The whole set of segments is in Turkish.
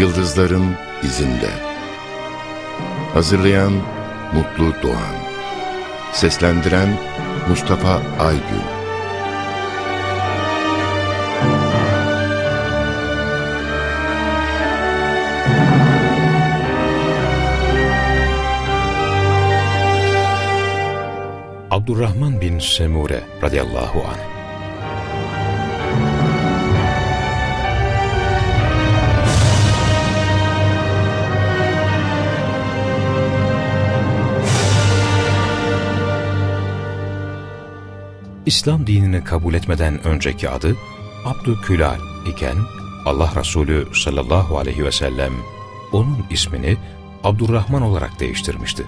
Yıldızların izinde. Hazırlayan Mutlu Doğan. Seslendiren Mustafa Aygün. Abdurrahman bin Semure radıyallahu anh. İslam dinini kabul etmeden önceki adı Abdülkülal iken Allah Resulü sallallahu aleyhi ve sellem onun ismini Abdurrahman olarak değiştirmişti.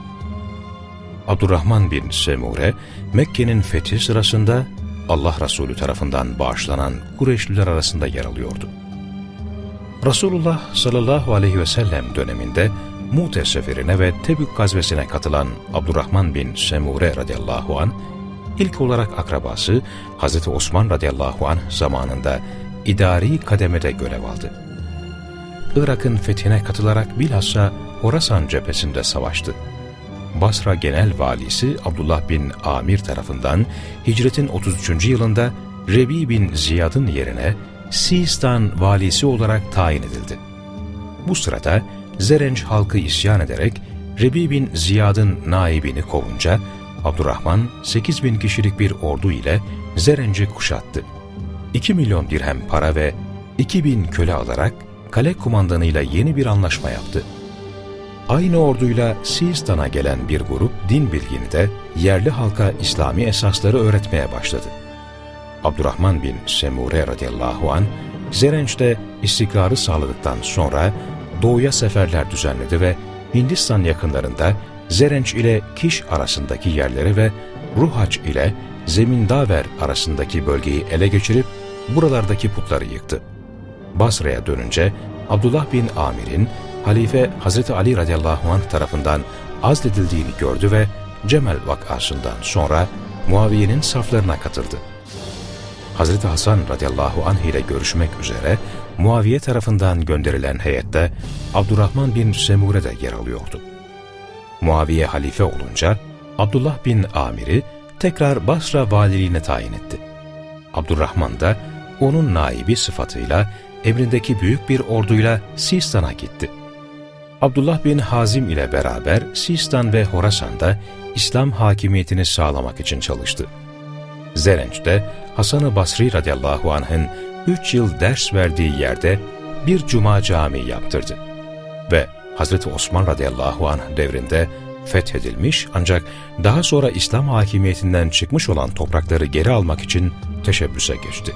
Abdurrahman bin Semure, Mekke'nin fethi sırasında Allah Resulü tarafından bağışlanan Kureyşliler arasında yer alıyordu. Resulullah sallallahu aleyhi ve sellem döneminde Mute seferine ve Tebük gazvesine katılan Abdurrahman bin Semure radıyallahu an ilk olarak akrabası Hazreti Osman radıyallahu anh zamanında idari kademede görev aldı. Irak'ın fethine katılarak bilhassa Horasan cephesinde savaştı. Basra Genel Valisi Abdullah bin Amir tarafından hicretin 33. yılında Rebi bin Ziyad'ın yerine Sistan valisi olarak tayin edildi. Bu sırada Zerenç halkı isyan ederek Rebi bin Ziyad'ın naibini kovunca Abdurrahman 8 bin kişilik bir ordu ile Zerenç'i kuşattı. 2 milyon dirhem para ve 2 bin köle alarak kale kumandanıyla yeni bir anlaşma yaptı. Aynı orduyla Sistan'a gelen bir grup din bilgini de yerli halka İslami esasları öğretmeye başladı. Abdurrahman bin Semure radıyallahu an Zerenç'te istikrarı sağladıktan sonra doğuya seferler düzenledi ve Hindistan yakınlarında Zerenç ile Kiş arasındaki yerleri ve Ruhaç ile Zemindaver arasındaki bölgeyi ele geçirip buralardaki putları yıktı. Basra'ya dönünce Abdullah bin Amir'in Halife Hazreti Ali radıyallahu anh tarafından azledildiğini gördü ve Cemel vakasından sonra Muaviye'nin saflarına katıldı. Hazreti Hasan radıyallahu anh ile görüşmek üzere Muaviye tarafından gönderilen heyette Abdurrahman bin Semure de yer alıyordu. Muaviye halife olunca Abdullah bin Amir'i tekrar Basra valiliğine tayin etti. Abdurrahman da onun naibi sıfatıyla emrindeki büyük bir orduyla Sistan'a gitti. Abdullah bin Hazim ile beraber Sistan ve Horasan'da İslam hakimiyetini sağlamak için çalıştı. Zerenç'te Hasan-ı Basri radıyallahu anh'ın üç yıl ders verdiği yerde bir cuma camii yaptırdı. Ve Hazreti Osman radıyallahu anh devrinde fethedilmiş ancak daha sonra İslam hakimiyetinden çıkmış olan toprakları geri almak için teşebbüse geçti.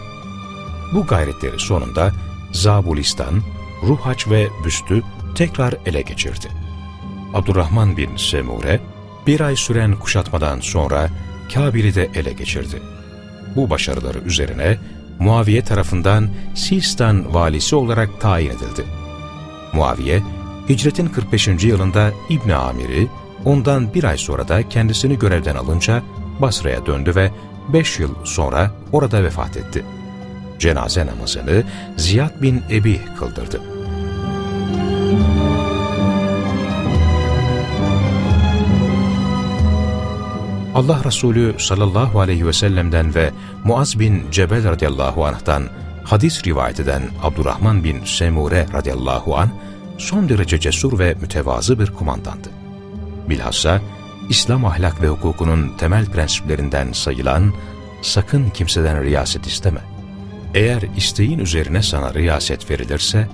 Bu gayretleri sonunda Zabulistan, Ruhaç ve Büstü tekrar ele geçirdi. Abdurrahman bin Semure, bir ay süren kuşatmadan sonra Kabil'i de ele geçirdi. Bu başarıları üzerine Muaviye tarafından Sistan valisi olarak tayin edildi. Muaviye, hicretin 45. yılında İbni Amir'i, ondan bir ay sonra da kendisini görevden alınca Basra'ya döndü ve 5 yıl sonra orada vefat etti. Cenaze namazını Ziyad bin Ebi kıldırdı. Allah Resulü sallallahu aleyhi ve sellem'den ve Muaz bin Cebel radıyallahu anh'tan hadis rivayet eden Abdurrahman bin Semure radıyallahu anh son derece cesur ve mütevazı bir kumandandı. Bilhassa İslam ahlak ve hukukunun temel prensiplerinden sayılan sakın kimseden riyaset isteme. Eğer isteğin üzerine sana riyaset verilirse,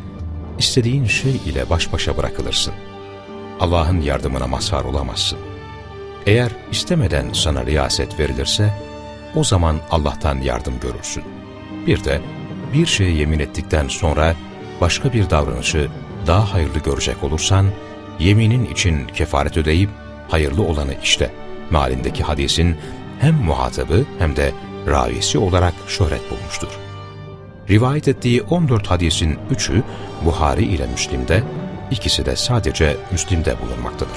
istediğin şey ile baş başa bırakılırsın. Allah'ın yardımına mazhar olamazsın. Eğer istemeden sana riyaset verilirse, o zaman Allah'tan yardım görürsün. Bir de bir şeye yemin ettikten sonra başka bir davranışı daha hayırlı görecek olursan, yeminin için kefaret ödeyip hayırlı olanı işte. Malindeki hadisin hem muhatabı hem de ravisi olarak şöhret bulmuştur. Rivayet ettiği 14 hadisin 3'ü Buhari ile Müslim'de, ikisi de sadece Müslim'de bulunmaktadır.